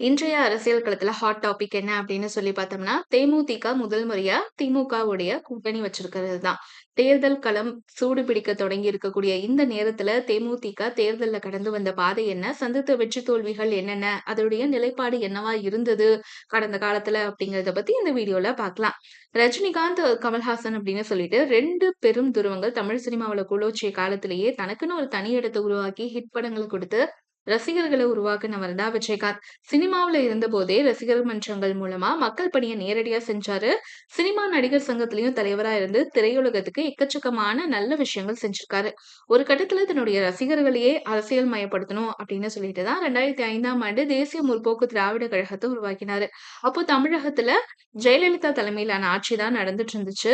இன்றைய அரசியல் களத்துல ஹாட் டாபிக் என்ன அப்படின்னு சொல்லி பார்த்தோம்னா, தேமுதிக முதல் முறையா திமுகவுடைய கூட்டணி வச்சிருக்கிறது தான். தேர்தல் களம் சூடு பிடிக்க தொடங்கி இருக்கக்கூடிய இந்த நேரத்துல தேமுதிக தேர்தல்ல கடந்து வந்த பாதை என்ன? சந்தித்த வெற்றி தோல்விகள் என்னென்ன? அதோடைய நிலைப்பாடு என்னவா இருந்தது கடந்த காலத்துல அப்படிங்கறத பத்தி இந்த வீடியோல பாக்கலாம் ரஜினிகாந்த், கமல்ஹாசன் அப்படின்னு சொல்லிட்டு ரெண்டு பெரும் துருவங்கள் தமிழ் சினிமாவுல குளோச்சிய காலத்திலேயே தனக்குன்னு ஒரு தனி இடத்தை உருவாக்கி ஹிட் படங்கள் கொடுத்து ரசிகர்களை உருவாக்குனவர் தான் விஜயகாந்த். இருந்த போதே ரசிகர் மன்றங்கள் மூலமா மக்கள் பணியை நேரடியா செஞ்சாரு. சினிமா நடிகர் சங்கத்திலயும் தலைவரா இருந்து திரையுலகத்துக்கு எக்கச்சக்கமான நல்ல விஷயங்கள் செஞ்சிருக்காரு. ஒரு கட்டத்துல தன்னுடைய ரசிகர்களையே அரசியல் மயப்படுத்தணும் அப்படின்னு சொல்லிட்டு தான் 2005ஆம் ஆண்டு தேசிய முற்போக்கு திராவிட கழகத்தை உருவாக்கினாரு. அப்போ தமிழகத்துல ஜெயலலிதா தலைமையிலான ஆட்சி தான் நடந்துட்டு இருந்துச்சு.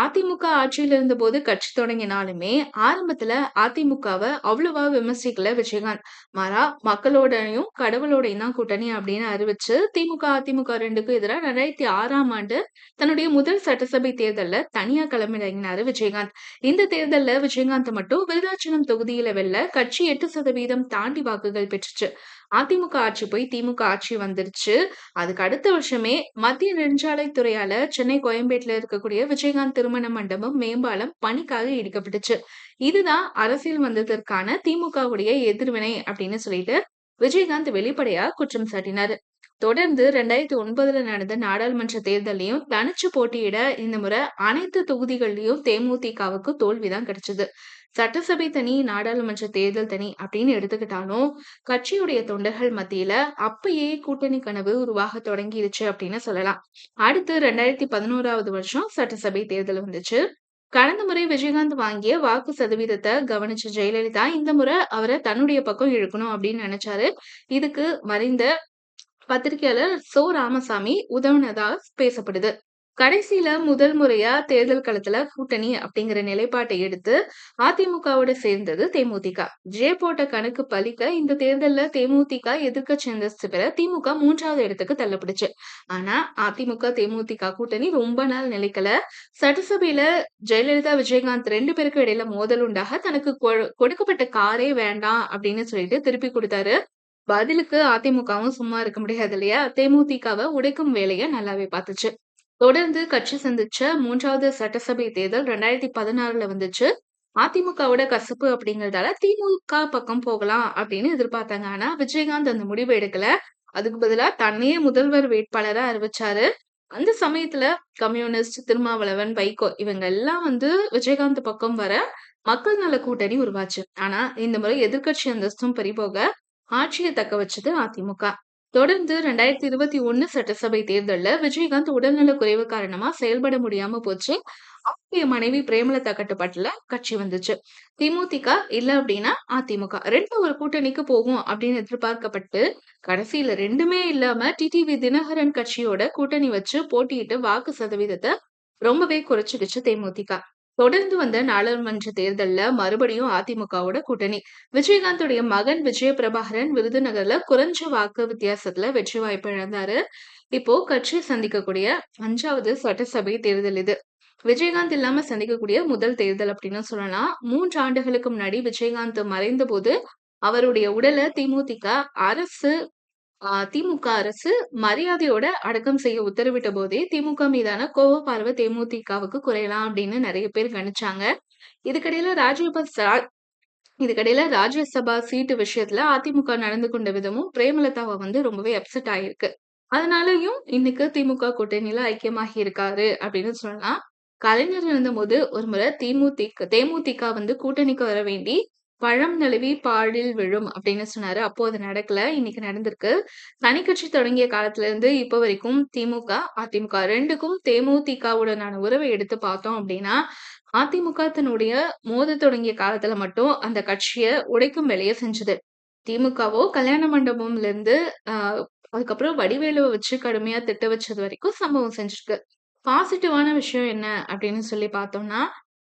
அதிமுக ஆட்சியில இருந்தபோது கட்சி தொடங்கினாலுமே, ஆரம்பத்துல அதிமுகவ அவ்வளவா விமர்சிக்கல விஜயகாந்த். மாறா மக்களோடையும் கடவுளோடையும் தான் கூட்டணி அப்படின்னு அறிவிச்சு, திமுக, அதிமுக 2க்கும் எதிரா 2006ஆம் ஆண்டு தன்னுடைய முதல் சட்டசபை தேர்தல்ல தனியா களமிறங்கினாரு விஜயகாந்த். இந்த தேர்தல்ல விஜயகாந்த் மட்டும் விருதாச்சலம் தொகுதியில வெல்ல கட்சி எட்டு சதவீதம் தாண்டி வாக்குகள் பெற்றுச்சு. அதிமுக ஆட்சி போய் திமுக ஆட்சி வந்துருச்சு. அதுக்கு அடுத்த வருஷமே மத்திய நெடுஞ்சாலைத்துறையால சென்னை கோயம்பேட்டில் இருக்கக்கூடிய விஜயகாந்த் திருமண மண்டபம், மேம்பாலம் பணிக்காக இடிக்கப்பட்டுச்சு. இதுதான் அரசியல் வந்ததற்கான திமுகவுடைய எதிர்வினை அப்படின்னு சொல்லிட்டு விஜயகாந்த் வெளிப்படையா குற்றம் சாட்டினாரு. தொடர்ந்து 2009ல நடந்த நாடாளுமன்ற தேர்தலையும் தனிச்சு போட்டியிட இந்த முறை அனைத்து தொகுதிகள்லயும் தேமுதிகவுக்கு தோல்விதான் கிடைச்சது. சட்டசபை தனி, நாடாளுமன்ற தேர்தல் தனி அப்படின்னு எடுத்துக்கிட்டாலும், கட்சியுடைய தொண்டர்கள் மத்தியில அப்பயே கூட்டணி கனவு உருவாக தொடங்கிடுச்சு அப்படின்னு சொல்லலாம். அடுத்து 2011வது வருஷம் சட்டசபை தேர்தல் வந்துச்சு. கடந்த முறை விஜயகாந்த் வாங்கிய வாக்கு சதவீதத்தை கவனிச்ச ஜெயலலிதா, இந்த முறை அவரை தன்னுடைய பக்கம் இழுக்கணும் அப்படின்னு நினைச்சாரு. இதுக்கு மறைந்த பத்திரிகையாளர் சோ. ராமசாமி உதவினதா பேசப்படுது. கடைசியில முதல் முறையா தேர்தல் களத்துல கூட்டணி அப்படிங்கிற நிலைப்பாட்டை எடுத்து அதிமுகவோட சேர்ந்தது தேமுதிக. ஜே போட்ட கணக்கு பலிக்க இந்த தேர்தல்ல தேமுதிக எதிர்க்க சேர்ந்த பெற திமுக மூன்றாவது இடத்துக்கு தள்ளப்பட்டுச்சு. ஆனா அதிமுக, தேமுதிக கூட்டணி ரொம்ப நாள் நிலைக்கல. சட்டசபையில ஜெயலலிதா, விஜயகாந்த் ரெண்டு பேருக்கும் இடையில மோதல் உண்டாக தனக்கு கொ கொடுக்கப்பட்ட காரே வேண்டாம் அப்படின்னு சொல்லிட்டு திருப்பி கொடுத்தாரு பதிலுக்கு அதிமுகவும் சும்மா இருக்க முடியாது இல்லையா? தேமுதிகவை உடைக்கும் வேலையை நல்லாவே பார்த்துச்சு. தொடர்ந்து கட்சி சந்திச்ச மூன்றாவது சட்டசபை தேர்தல் 2016ல வந்துச்சு. அதிமுகவோட கசப்பு அப்படிங்கிறதால திமுக பக்கம் போகலாம் அப்படின்னு எதிர்பார்த்தாங்க. ஆனா விஜயகாந்த் அந்த முடிவு எடுக்கல. அதுக்கு பதிலா தன்னையே முதல்வர் வேட்பாளரா அறிவிச்சாரு. அந்த சமயத்துல கம்யூனிஸ்ட், திருமாவளவன், வைகோ இவங்க எல்லாம் வந்து விஜயகாந்த் பக்கம் வர மக்கள் நல கூட்டணி உருவாச்சு. ஆனா இந்த முறை எதிர்க்கட்சி அந்தஸ்தும் பறிபோக ஆட்சியை தக்க வச்சது அதிமுக. தொடர்ந்து 2021 சட்டசபை தேர்தல்ல விஜயகாந்த் உடல்நல குறைவு காரணமா செயல்பட முடியாம போச்சு. அவருடைய மனைவி பிரேமலதா கட்டுப்பாட்டுல கட்சி வந்துச்சு. திமுதிக இல்ல அப்படின்னா அதிமுக ரெண்டு ஒரு கூட்டணிக்கு போகும் அப்படின்னு எதிர்பார்க்கப்பட்டு, கடைசியில ரெண்டுமே இல்லாம டிடிவி தினகரன் கட்சியோட கூட்டணி வச்சு போட்டியிட்டு வாக்கு சதவீதத்தை ரொம்பவே குறைச்சிடுச்சு தேமுதிக. தொடர்ந்து வந்த நாடாளுமன்ற தேர்தல்ல மறுபடியும் அதிமுகவோட கூட்டணி. விஜயகாந்தோடைய மகன் விஜயபிரபாகரன் விருதுநகர்ல குறைஞ்ச வாக்கு வித்தியாசத்துல வெற்றி வாய்ப்பு இழந்தாரு. இப்போ கட்சி சந்திக்கக்கூடிய அஞ்சாவது சட்டசபை தேர்தல் இது. விஜயகாந்த் இல்லாம சந்திக்கக்கூடிய முதல் தேர்தல் அப்படின்னு சொல்லலாம். மூன்று ஆண்டுகளுக்கு முன்னாடி விஜயகாந்த் மறைந்த போது அவருடைய உடலை திமுதிக அரசு திமுக அரசு மரியாதையோட அடக்கம் செய்ய உத்தரவிட்ட போதே திமுக மீதான கோவ பார்வை தேமுதிகவுக்கு குறையலாம் அப்படின்னு நிறைய பேர் கணிச்சாங்க. இதுக்கிடையில ராஜ்யசபா இதுக்கிடையில ராஜ்யசபா சீட்டு விஷயத்துல அதிமுக நடந்து கொண்ட விதமும் பிரேமலதாவை வந்து ரொம்பவே அப்செட் ஆயிருக்கு. அதனாலயும் இன்னைக்கு திமுக கூட்டணியில ஐக்கியமாகி இருக்காரு அப்படின்னு சொல்லலாம். கலைஞர் இருந்தபோது ஒரு முறை திமுதிக தேமுதிக வந்து கூட்டணிக்கு வர வேண்டி பழம் நழுவி பாடில் விழும் அப்படின்னு சொன்னாரு. அப்போ அது நடக்கல. இன்னைக்கு நடந்திருக்கு. தனி கட்சி தொடங்கிய காலத்துல இருந்து இப்ப வரைக்கும் திமுக, அதிமுக ரெண்டுக்கும் தேமுதிகவுடனான உறவை எடுத்து பார்த்தோம் அப்படின்னா, அதிமுக தன்னுடைய மோத தொடங்கிய காலத்துல மட்டும் அந்த கட்சியை உடைக்கும் வேலையை செஞ்சது. திமுகவோ கல்யாண மண்டபம்ல இருந்து ஆஹ் அதுக்கப்புறம் வடிவேலுவை வச்சு கடுமையா திட்ட வச்சது வரைக்கும் சம்பவம் செஞ்சிருக்கு. பாசிட்டிவான விஷயம் என்ன அப்படின்னு சொல்லி பார்த்தோம்னா,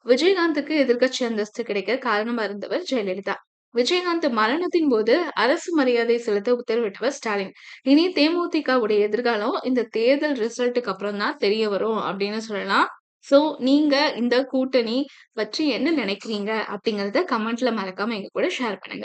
விஜயகாந்துக்கு எதிர்க்கட்சி அந்தஸ்து கிடைக்க காரணமா இருந்தவர் ஜெயலலிதா. விஜயகாந்த் மரணத்தின் போது அரசு மரியாதை செலுத்த உத்தரவிட்டவர் ஸ்டாலின். இனி தேமுதிகவுடைய எதிர்காலம் இந்த தேர்தல் ரிசல்ட்டுக்கு அப்புறம் தான் தெரிய வரும் அப்படின்னு சொல்லலாம். சோ நீங்க இந்த கூட்டணி பற்றி என்ன நினைக்கிறீங்க? அப்படிங்கிறத கமெண்ட்ல மறக்காம எங்க கூட ஷேர் பண்ணுங்க.